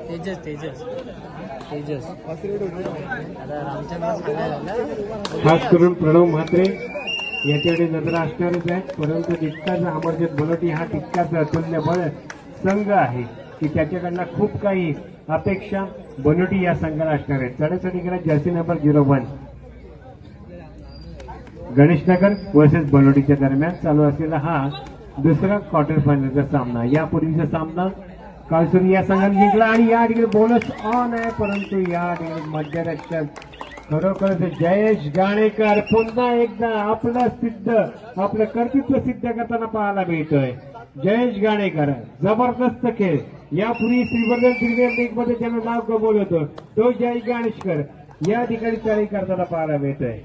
तेजस तेजस. तेजस. आता रामचंद्र खास करून प्रणव म्हात्रे याच्याकडे नजर असणारच आहे परंतु तितकाच अमरजित बलोटी हा तितकाच अतुल्य बळ संघ आहे की त्याच्याकडनं खूप काही अपेक्षा बनोटी या संघाला असणार आहे चढ्यासाठी गेला jersey number zero one Ganeshnagar versus बनोटीच्या दरम्यान चालू असलेला हा दुसरा क्वार्टर फायनलचा सामना. यापूर्वीचा सामना कालसुरी या संघाने जिंकला आणि या ठिकाणी बोनस ऑन आहे. परंतु या ठिकाणी मध्यरक्षक खरोखरच जयेश गाणेकर पुन्हा एकदा आपलं सिद्ध आपलं कर्तृत्व सिद्ध करताना पाहायला मिळतोय. जयेश गाणेकर जबरदस्त खेळ. यापूर्वी श्रीवर्धन प्रीमियर लीगमध्ये त्यानं नाव कमवलं होतं. तो जयेश गाणेशकर या ठिकाणी तयारी करताना पाहायला मिळतोय.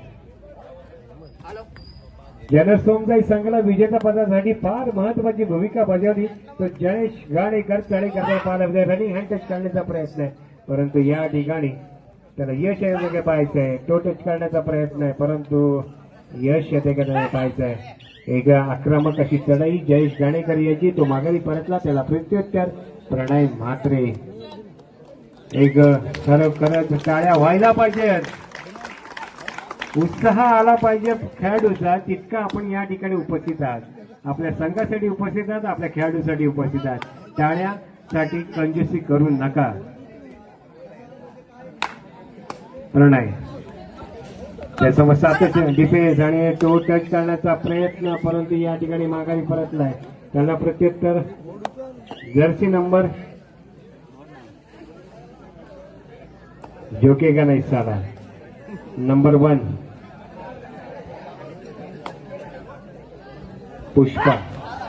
ज्यानं सोमजाई संघाला विजेता पदासाठी फार महत्वाची भूमिका बजावली. तो जयेश गाणेकर चाळी पाहायला रनिंग हँड टच करण्याचा प्रयत्न आहे. परंतु या ठिकाणी त्याला यश येते पाहायचं आहे. तो टच करण्याचा प्रयत्न आहे. परंतु यश येते का पाहायचं आहे. एक आक्रमक अशी चढाई जयेश गाणेकर याची. तो माघारी परतला त्याला प्रत्युत्तर प्रणय म्हात्रे. एक खरोखरच टाळ्या व्हायला पाहिजेत. उत्साह आला पाहिजे खेळाडूचा तितका आपण या ठिकाणी उपस्थित आहात. आपल्या संघासाठी उपस्थित आहात आपल्या खेळाडूसाठी उपस्थित आहात. टाळ्यासाठी कंजूसी करू नका. प्रणय त्यासमोर सातच डिफेन्स आणि तो टच करण्याचा प्रयत्न परंतु या ठिकाणी माघारी परतलाय त्यांना प्रत्युत्तर जर्सी नंबर झोकेगा नाही साला? Number one Pushpa.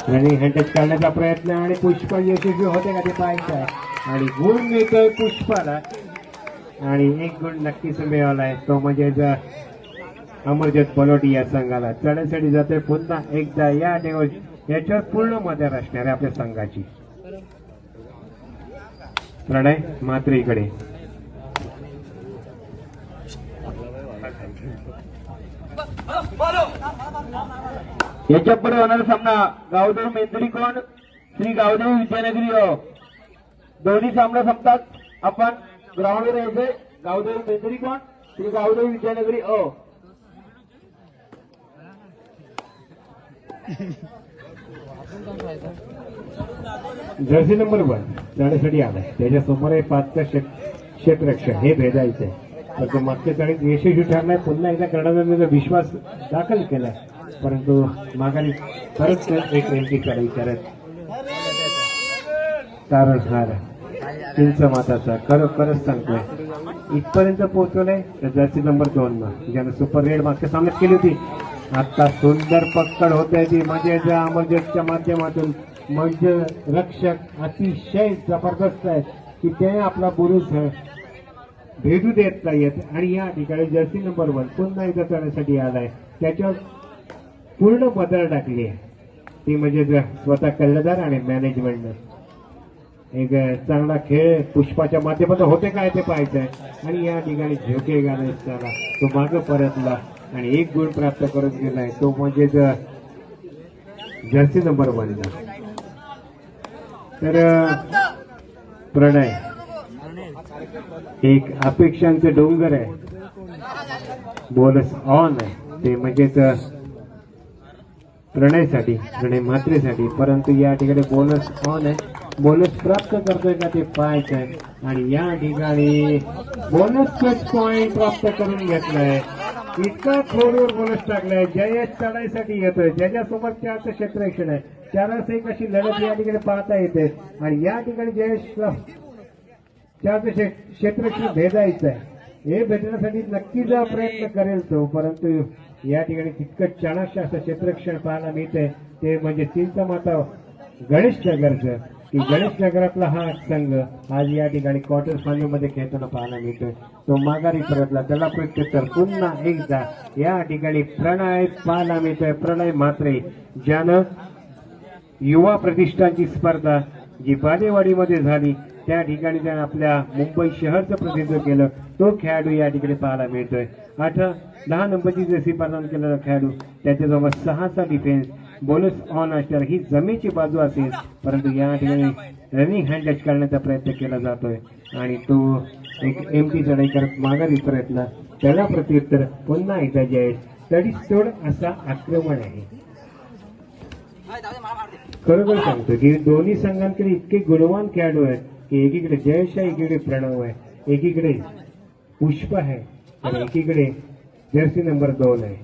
आणि हँडच करण्याचा प्रयत्न आणि पुष्पा यशस्वी होते का ते पाहायचं आणि गुण मिळतोय पुष्पाला. आणि एक गुण नक्कीच मिळालाय तो म्हणजे ज- अमरजित बलोटी या संघाला. चढण्यासाठी जाते पुन्हा एकदा या देव याच्यावर पूर्ण मदत असणार आहे आपल्या संघाची. प्रणय मात्रीकडे याच्यापुढे होणारा सामना गावदेव मेंदरी कोण श्री गावदेव विद्यानगरी हो. दोन्ही सामना संपतात. आपण ग्राउंडवर यायचे गावदेव मेंदरी कोण श्री गावदेव विद्यानगरी अ हो. जर्सी नंबर वन जाण्यासाठी आलाय. त्याच्यासमोर आहे पाचचा शेत क्षेत्ररक्षक हे भेदायचंय. तर तो मागच्या चाळीत यशस्वी ठरलाय. पुन्हा एकदा कर्णधाराचा विश्वास दाखल केलाय. परंतु माघारी परत एक एंट्री करायची करत कारण हार. चिंच माताचा. खरोखरच सांगतोय. इथपर्यंत पोहोचवलंय तर जर्सी नंबर दोन मग ज्यानं सुपर रेड मागच्या सामन्यात केली होती. आता सुंदर पक्कड होते ती. म्हणजे अमरजेटच्या माध्यमातून म्हणजे रक्षक अतिशय जबरदस्त आहे. की ते आपला बुरुज भेटू देत नाहीयेत. आणि या ठिकाणी जर्सी नंबर वन पुन्हा एकदा चढण्यासाठी आलाय. त्याच्यावर पूर्ण बदल टाकली आहे. ती म्हणजे स्वतः कल्लदार आणि मॅनेजमेंटनं एक चांगला खेळ पुष्पाच्या माध्यमातून होते काय ते पाहायचंय आणि या ठिकाणी झोके गाणं तो मागे परतला आणि एक गुण प्राप्त करत गेलाय तो म्हणजे जर्सी नंबर वनला तर प्रणय. एक अपेक्षांचं डोंगर आहे. बोनस ऑन आहे. ते म्हणजेच प्रणयसाठी प्रणय मात्रेसाठी परंतु या ठिकाणी बोनस ऑन आहे. बोनस प्राप्त करतोय का ते पाहायचं आहे. आणि या ठिकाणी बोनस टच पॉइंट प्राप्त करून घेतलाय. इतका खोडवर बोनस टाकलाय. जयश चढाईसाठी येतोय. ज्याच्यासोबत चारचं क्षेत्ररक्षण आहे. चारच एक अशी लढत या ठिकाणी पाहता येते. आणि या ठिकाणी जयेश त्याचं क्षे- क्षेत्ररक्षण भेदायचं आहे. हे भेटण्यासाठी नक्कीच प्रयत्न करेल तो परंतु या ठिकाणी तितकं चाणक्य असं क्षेत्ररक्षण पाहायला मिळतंय ते म्हणजे चिंता माता गणेश नगरचं. की गणेश नगरातला हा संघ आज या ठिकाणी क्वार्टर फायनलमध्ये खेळताना पाहायला मिळतोय. तो माघारी परतला त्याला प्रत्युत्तर पुन्हा एकदा या ठिकाणी प्रणय पाहायला मिळतोय. प्रणय मात्रे ज्यानं युवा प्रतिष्ठानची स्पर्धा जी बालेवाडीमध्ये झाली त्या ठिकाणी त्यानं आपल्या मुंबई शहरचं प्रतिनिधित्व केलं. तो खेळाडू या ठिकाणी पाहायला मिळतोय. अठरा दहा नंबरची जशी प्रदान केलेला खेळाडू त्याच्याजवळ सहाचा डिफेन्स बोनस ऑन असणार. ही जमेची बाजू असेल परंतु या ठिकाणी रनिंग हँड टच करण्याचा प्रयत्न केला जातोय. आणि तो एक एम टी चढाई करत माघारी प्रयत्न. त्याला प्रत्युत्तर पुन्हा एकदा जयेश. तडीतोड असा आक्रमण आहे. खरोखर सांगतो की दोन्ही संघांकडे इतके गुणवान खेळाडू आहेत. एकीकडे जयश आहे एकीकडे प्रणव आहे. एकीकडे पुष्प आहे तर एकीकडे जर्सी नंबर दोन आहे.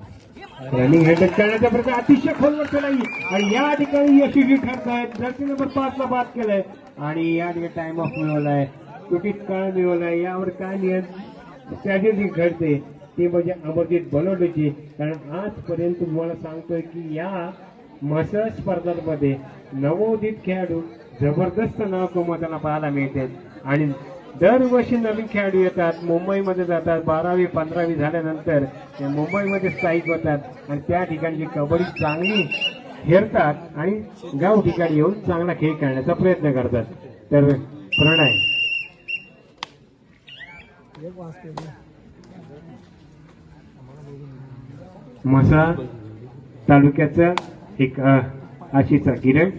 रनिंग हँडल करण्याचा प्रकार अतिशय खोलवर केलाही आणि या ठिकाणी यशस्वी ठरत आहेत. जर्सी नंबर पाच ला बाद केलाय. आणि या ठिकाणी टाइम ऑफ मिळवलाय. तुटीत काळ मिळवलाय. यावर काय नियम स्ट्रॅटेजी घडते ते म्हणजे अमरजीत बनवण्याची. कारण आजपर्यंत तुम्हाला सांगतोय की या मसळ स्पर्धांमध्ये नवोदित खेळाडू जबरदस्त नाव कमवताना पाहायला मिळते. आणि दरवर्षी नवीन खेळाडू येतात. मुंबईमध्ये जातात. बारावी पंधरावी झाल्यानंतर ते मुंबईमध्ये स्थायिक होतात. आणि त्या ठिकाणची कबड्डी चांगली खेळतात आणि गाव ठिकाणी येऊन चांगला खेळ खेळण्याचा प्रयत्न करतात. तर प्रणय. म्हसा तालुक्याचा एक आशीचा किरण.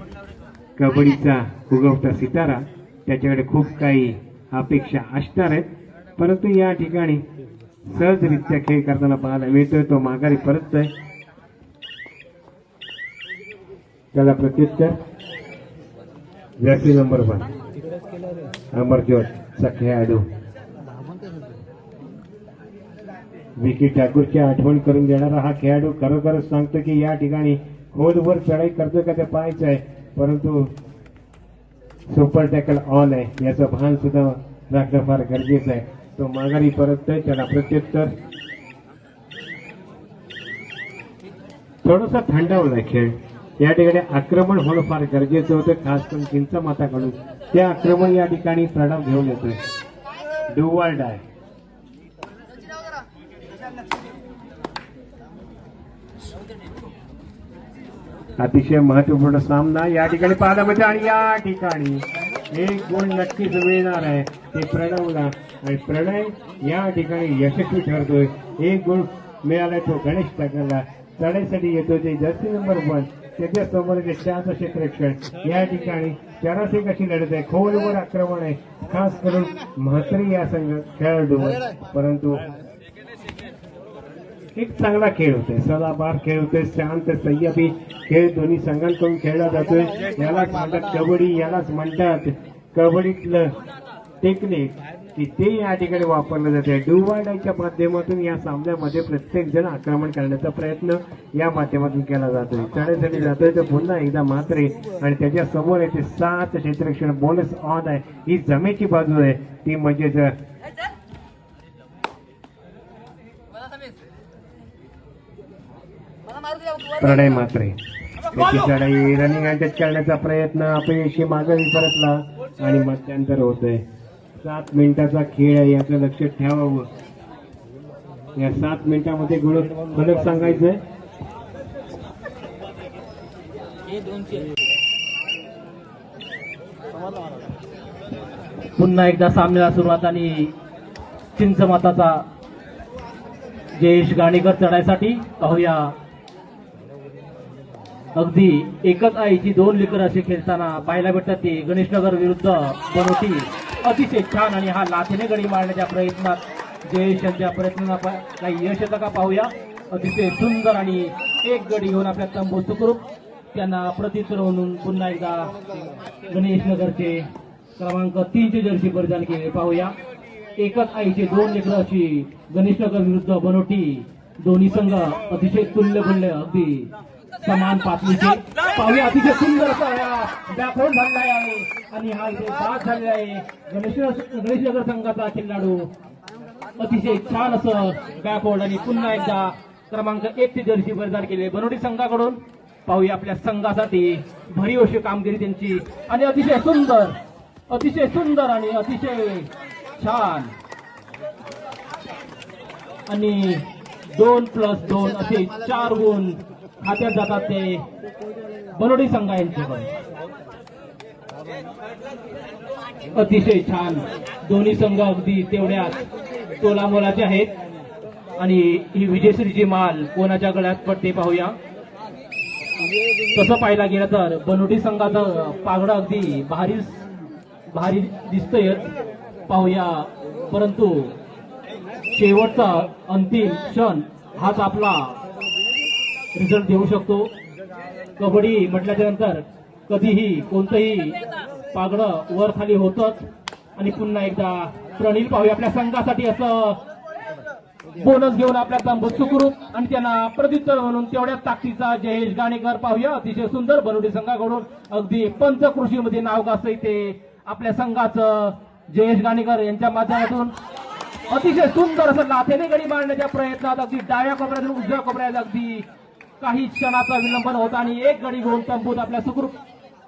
कबड्डीचा उगवता सितारा त्याच्याकडे खूप काही अपेक्षा असणार आहेत. परंतु या ठिकाणी सहजरित्या खेळ करताना पाहायला मिळतोय तो माघारी परततोय. त्याला प्रत्युत्तर. Jersey number one. अमरज्योत चा खेळाडू विकी ठाकूरची आठवण करून देणारा हा खेळाडू खरोखरच सांगतो की या ठिकाणी खोलवर चढाई करतोय का ते पाहायचं आहे परंतु सुपर टॅकल ऑन आहे. याचं भान सुद्धा राखणं फार गरजेचं आहे. तो माघारी परततोय त्याला प्रत्युत्तर. थोडासा थंडावला खेळ. या ठिकाणी आक्रमण होणं फार गरजेचं होतं खास करून चिंचा माताकडून ते आक्रमण या ठिकाणी प्रणाम घेऊन येतोय. डुवाल्ड आहे. अतिशय महत्त्वपूर्ण सामना या ठिकाणी पादामध्ये आणि या ठिकाणी एक गुण नक्कीच मिळणार आहे ते प्रणवला. आणि प्रणय या ठिकाणी यशस्वी ठरतोय. एक गुण मिळालाय तो गणेश टाकला चढाईसाठी येतो ते जर्सी नंबर वन. त्याच्यासमोर चारचं क्षेत्ररक्षण या ठिकाणी चरासी कशी लढत आहे? खोलवर आक्रमण आहे. खास करून म्हात्री या संघ खेळाडूवर. परंतु एक चांगला खेळ होतोय. सदाबार खेळ होतोय शांत संयमी खेळ दोन्ही संघांकडून खेळला जातोय. यालाच म्हणतात कबड्डी यालाच म्हणतात कबड्डीतलं टेक्निक की ते या ठिकाणी वापरलं जाते डुवाडाच्या माध्यमातून या सामन्यामध्ये प्रत्येक जण आक्रमण करण्याचा प्रयत्न या माध्यमातून केला जातोय. चढाईसाठी जातोय. तर पुन्हा एकदा मात्रे आणि त्याच्यासमोर येते सात क्षेत्रक्षण बोनस ऑन आहे. ही जमेची बाजू आहे. ती म्हणजेच प्रणय मात्रे त्याची चढाई रनिंग अटॅच करण्याचा प्रयत्न अपयशी मागे परतला आणि मध्यंतर होतोय. सात मिनिटाचा खेळ आहे याचं लक्ष ठेवावं. या सात मिनिटामध्ये गुण फलक सांगायचंय. पुन्हा एकदा सामन्याला सुरुवात आणि चिंचमाताचा जयेश गाणेकर चढायसाठी पाहूया. अगदी एकच आईची दोन लेकर असे खेळताना पाहायला भेटतात ते. गणेशनगर विरुद्ध बनवती अतिशय छान आणि हा लाथेने गडी मारण्याच्या प्रयत्नात जयेश यांच्या प्रयत्नांना काही यश येतं का पाहूया. अतिशय सुंदर आणि एक गडी घेऊन आपल्या तंबू सुखरूप त्यांना प्रत्युत्तर म्हणून पुन्हा एकदा गणेशनगरचे क्रमांक तीनचे जर्सी परिधान केले. पाहूया. एकच आईचे दोन लेकर अशी गणेशनगर विरुद्ध बनोटी. दोन्ही संघ अतिशय तुल्यबुल्य अगदी समान पातळीचे पाहूया अतिशय सुंदर असा बॅकवर्ड झालेला आहे. आणि हा इथे बाद झालेला आहे. गणेश गणेशनगर संघाचा खेळाडू अतिशय छान असं बॅकवर्ड आणि पुन्हा एकदा क्रमांक एक ची जर्सी परिधान केले. बनोटी संघाकडून पाहूया आपल्या संघासाठी भरीव अशी कामगिरी त्यांची. आणि अतिशय सुंदर अतिशय सुंदर आणि अतिशय छान. आणि दोन प्लस दोन असे चार गुण खात्यात जातात ते. बनोडी संघ यांच्याकडे अतिशय छान. दोन्ही संघ अगदी तेवढ्याच तोलामोलाचे आहेत. आणि ही विजयश्रीची माल कोणाच्या गळ्यात पडते पाहूया. तसं पाहायला गेलं तर बनोटी संघाचं पागडं अगदी भारी भारी दिसतंय. पाहूया. परंतु शेवटचा अंतिम क्षण हाच आपला रिझल्ट देऊ शकतो. कबड्डी म्हटल्याच्या नंतर कधीही कोणतंही पागडं वर खाली होतच. आणि पुन्हा एकदा प्रणील पाहूया आपल्या संघासाठी असं बोनस घेऊन आपल्या तंबूत सुखरूप आणि त्यांना प्रत्युत्तर म्हणून तेवढ्याच ताकदीचा जयेश गाणेकर पाहूया. अतिशय सुंदर बनवडी संघाकडून. अगदी पंचकृषीमध्ये नाव गाजतंय ते आपल्या संघाचं जयेश गाणेकर यांच्या माध्यमातून. अतिशय सुंदर असं लाथेने गडी मारण्याच्या प्रयत्नात अगदी डाव्या कोपऱ्यातून उजव्या कोपऱ्यात अगदी काही क्षणाचा विलंबन होता आणि एक गडी घेऊन तंबूत आपल्या सुखरूप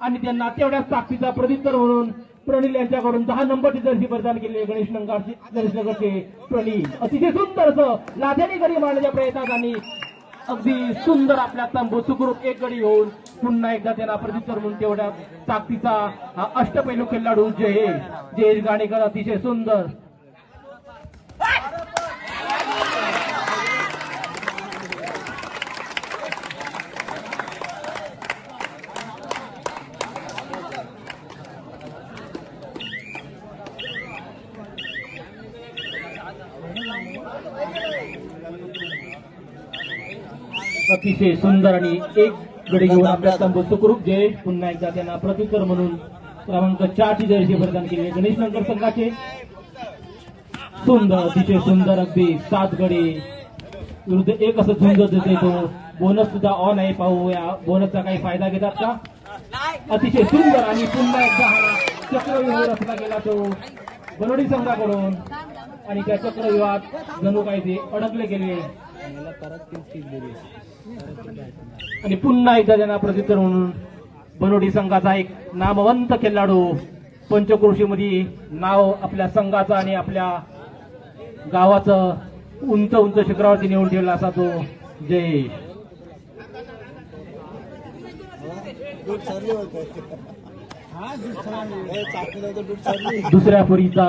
आणि त्यांना तेवढ्याच ताकदीचा प्रत्युत्तर म्हणून प्रणील यांच्याकडून दहा नंबरची जर्सी परिधान केली. गणेश नगरचे गणेश नगरचे प्रणील अतिशय सुंदर असं लाथेने गडी मारण्याच्या प्रयत्नात आणि अगदी सुंदर आपल्या तंबू सुखरूप एक गडी होऊन पुन्हा एकदा त्यांना प्रत्युत्तर म्हणून तेवढ्या ताकदीचा हा अष्टपैलू खेळाडू जयेश जयेश गाणेकर अतिशय सुंदर. अतिशय सुंदर आणि एक गडी घेऊन आपल्या तंबू सुखरूप जयेश पुन्हा एकदा त्यांना प्रत्युत्तर म्हणून क्रमांक चारची जर्सी प्रदान केली गणेश नगर संघाचे सुंदर अतिशय सुंदर अगदी सात गडी. विरुद्ध एक असं झुंज देते तो. बोनस सुद्धा ऑन आहे. पाहूया. बोनसचा काही फायदा घेतात का? अतिशय सुंदर आणि पुन्हा एकदा हा चक्रव्यूह रचला गेला तो. बनवडी संघाकडून. आणि त्या चक्रव्यूहात जणू काही ते अडकले गेले. आणि पुन्हा एकदा त्यांना प्रत्युत्तर म्हणून बनोडी संघाचा एक नामवंत खेळाडू पंचक्रोशीमध्ये नाव आपल्या संघाचं आणि आपल्या गावाचं उंच उंच शिखरावरती नेऊन ठेवला असा तो सरली दुसऱ्या फरीचा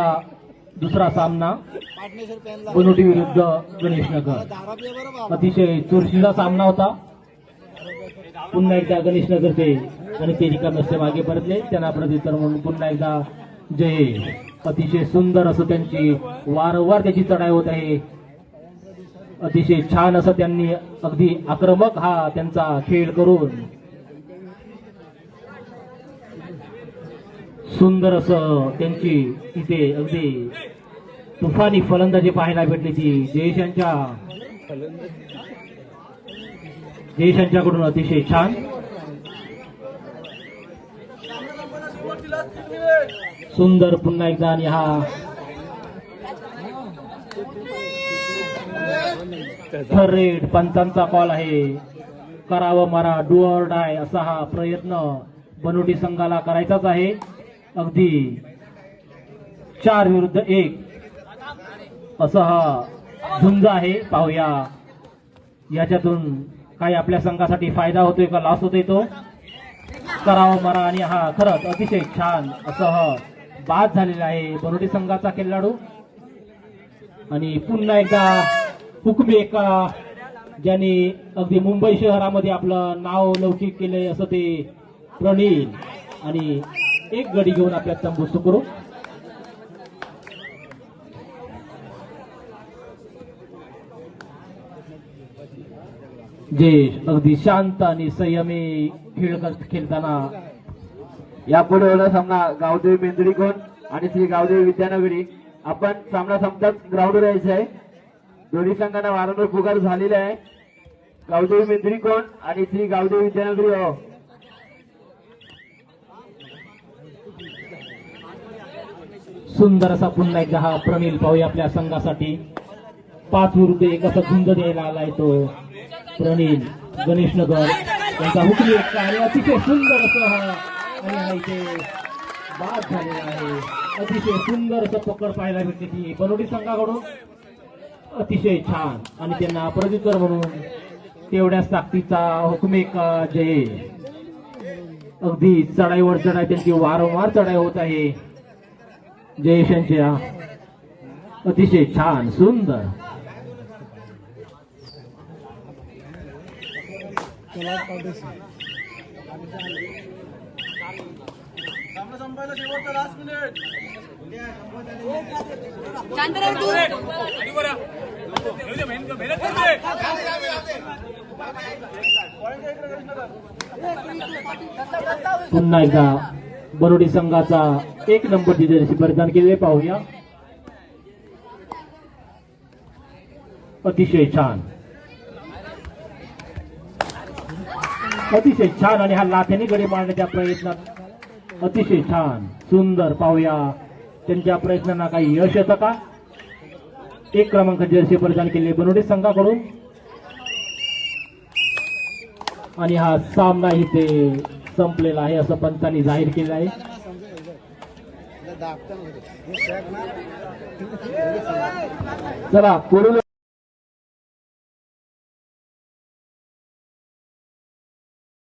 दुसरा सामना बनोटी विरुद्ध गणेश नगर. अतिशय चुरशीचा सामना होता. पुन्हा एकदा गणेश नगरचे आणि ते मागे परतले. त्यांना प्रत्युत्तर म्हणून पुन्हा एकदा जय. अतिशय सुंदर असं त्यांची वारंवार त्याची चढाई होत आहे. अतिशय छान असं त्यांनी अगदी आक्रमक हा त्यांचा खेळ करून सुंदर असं त्यांची इथे अगदी तुफानी फलंदाजी पाहायला भेटली ती. जयेशांच्या जयेशांच्याकडून अतिशय छान. सुंदर पुन्हा एकदा आणि हा थर्ड पंचांचा कॉल आहे. करावं मारा डुअर डाय असा हा प्रयत्न बनोटी संघाला करायचाच आहे. अगदी चार विरुद्ध एक. असं हा झुंज आहे. पाहूया. याच्यातून काही आपल्या संघासाठी फायदा होतोय का लॉस होतोय तो? करावा मरा आणि हा खरंच अतिशय छान असं हा बाद झालेला आहे बरोडी संघाचा खेळाडू. आणि पुन्हा एकदा हुकमे एका ज्यांनी अगदी मुंबई शहरामध्ये आपलं नाव लौकिक केलंय असं ते प्रणील आणि एक गडी घेऊन आपल्या तंबू सुकरू जे अगदी शांत आणि संयमी खेळ खेळताना यापुढे होणार सामना गावदेवी मेंदळी कोण आणि श्री गावदेवी विद्यानगरी. आपण सामना संपताच ग्राउंडवर यायचं आहे. दोन्ही संघांना वारंवार पुकार झालेला आहे. गावदेवी मेंदळी कोण आणि श्री गावदेवी विद्यानगरी हो. सुंदर असा पुन्हा एकदा हा प्रणील पाहू आपल्या संघासाठी. पाच रुपये एक असा झुंज द्यायला आलाय तो. प्रणील गणेश नगर यांचा हुकमी एक्का आणि अतिशय सुंदर असं हा आणि इथे बाद झालेला आहे. अतिशय सुंदर असं पकड पाहायला भेटते ती बनोटी संघाकडून. अतिशय छान. आणि त्यांना प्रत्युत्तर म्हणून तेवढ्याच ताकदीचा हुकमे का जय? अगदी चढाईवर चढाई त्यांची वारंवार चढाई होत आहे. जयशंच्या अतिशय छान सुंदर। पुन्हा एकदा बरोडी संघाचा एक नंबर जर्सी परिधान केले पाहूया. अतिशय छान. अतिशय छान आणि हा लाथेने गडी मारण्याच्या प्रयत्नात अतिशय छान. सुंदर पाहूया. त्यांच्या प्रयत्नांना काही यश येतं का? एक क्रमांक जर्सी परिधान केले बनवडे संघाकडून. आणि हा सामना इथे संपलेला आहे असं पंचांनी जाहीर केलं आहे. चला पुढील